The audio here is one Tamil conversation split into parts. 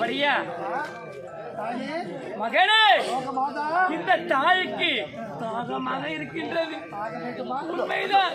வரியா? மகனே இந்த தாய்க்கு தாகமாக இருக்கின்றது. உண்மைதான்.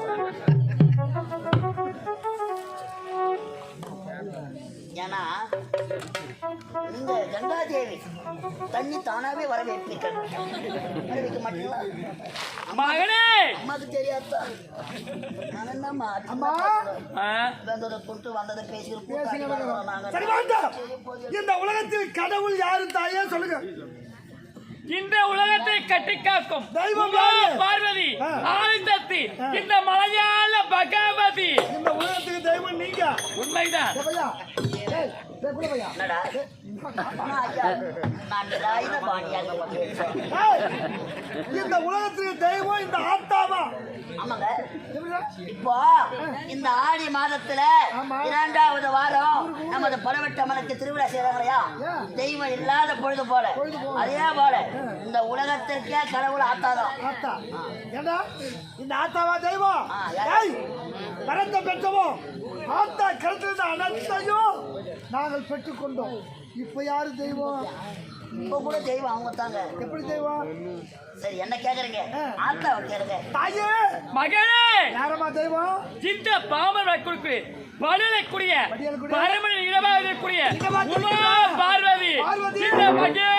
தண்ணி தானாவே வர வைப்பீர்கள் வர வைக்க மாட்டீங்களா மகனே! அம்மாக்கு தெரியாதா? நான் என்னம்மா அம்மா. ஆ, வந்ததை வேண்டாம் இந்த உலகத்தில் கடவுள் யாரு தாயே சொல்லுங்க. இந்த உலகத்தை கட்டி காக்கும் தெய்வம் உமா யாரு? பார்வதி. ஆதிசக்தி இந்த மலையாள பகவதி. இந்த உலகத்துக்கு தெய்வம் நீங்க. உண்மைதான். இந்த உலகத்துக்கு தெய்வம் இந்த ஆத்தாமா ஆமாங்க இப்போ இந்த ஆடி மாதத்துல இரண்டாவது வாரம் நமது பலவட்டம்மனுக்கு திருவிழா செய்யறாங்களையா தெய்வம் இல்லாத பொழுது போல அதே போல இந்த உலகத்திற்கே கடவுள் ஆத்தாதான் இந்த ஆத்தாவா தெய்வம் ஆ, பெற்றவோ ஆத்தா கிடைத்தது அனைத்தையும் நாங்கள் பெற்றுக்கொண்டோம் இப்ப யாரு தெய்வம்? இப்போ கூட தெய்வம் அவங்க தாங்க எப்படி தெய்வம்? சரி என்ன கேக்குறீங்க? ஆ. ஆத்தாவை கேளுங்க. தாயே! மகனே யாரம்மா தெய்வம்? இந்த பாமர் கொடுக்கு படலைக்கூடிய படியலக்கூடிய- பரமன இடமாக இருக்கக்கூடிய பார்வதி. இந்த மகே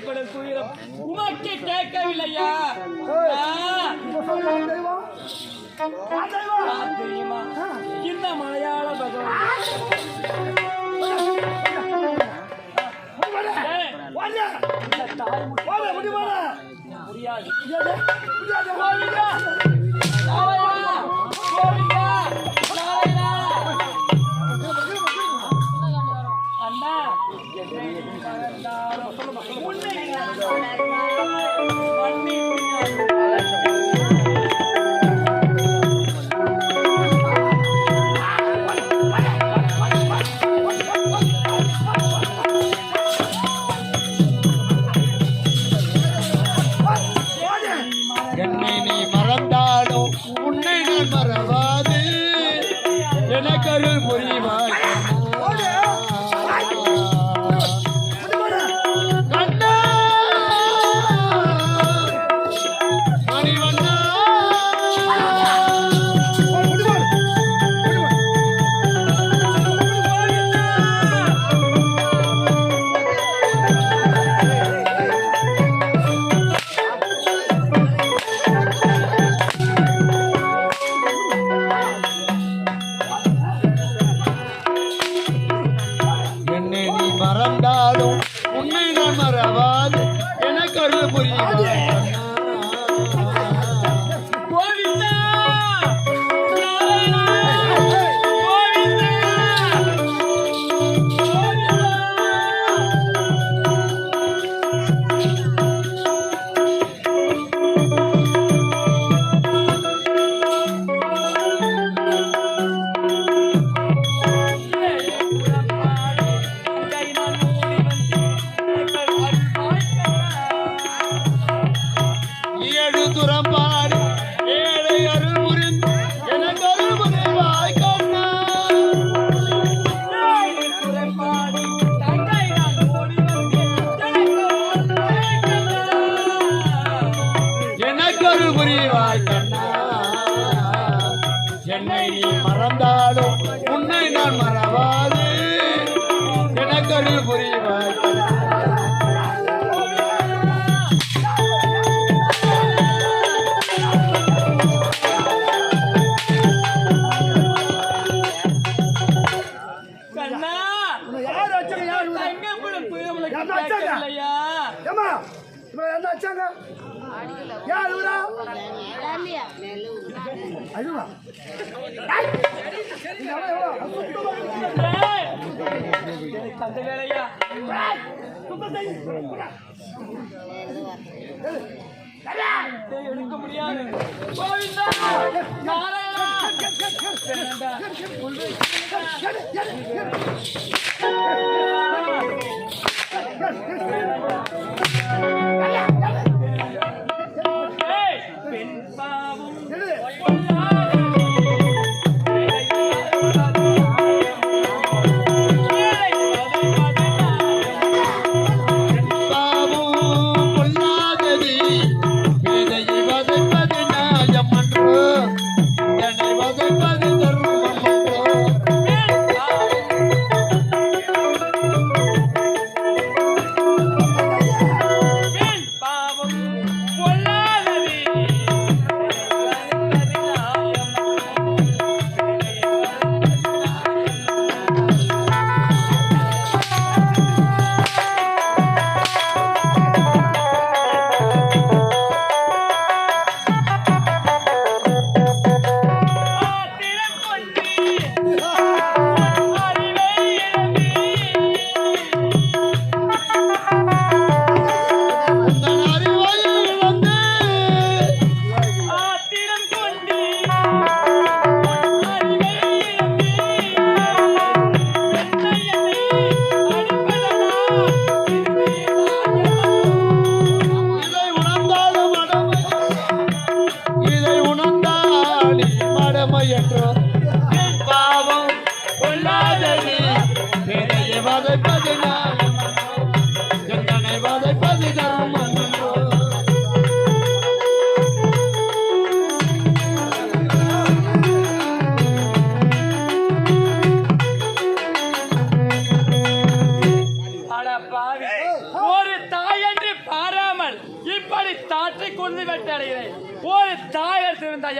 திரைப்படம் துயரம் உமக்கு கேட்கவில்லையா? தந்த வேலையா எடுக்க முடியாது கோவிந்தா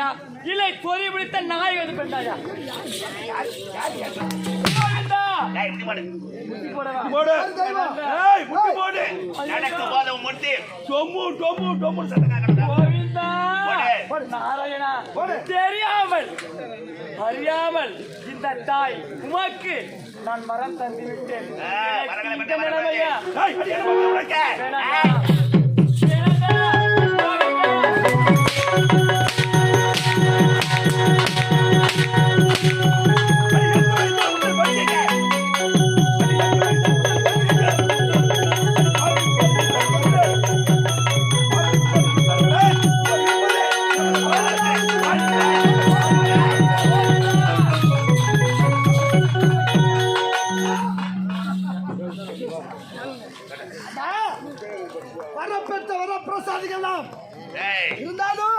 திருந்தாயா இல்லை பொறி பிடித்த நாய் வந்து பெண்டாயா கோவிந்தா! ஏய், இப்படி போடு. போடவா? போடு ஏய் முட்டி போடு நடக்கும் போது உன் முட்டி. டொம்மு டொம்மு டொம்மு சத்தம் கேட்கணும் கோவிந்தா! போடு. நாராயணா தெரியாமல் அறியாமல் இந்த தாய் உமக்கு நான் மரம் தந்து விட்டேன் வரப்பெற்றவர பிரசாதிக்கலாம் இருந்தாலும்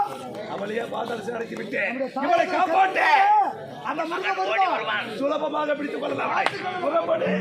அவளையே பாதாளத்தில் அடைத்து விட்டு இவளை காப்பாட்டு அந்த முருகன் சுலபமாக பிடித்துக் கொள்ளலாம். புறப்படு.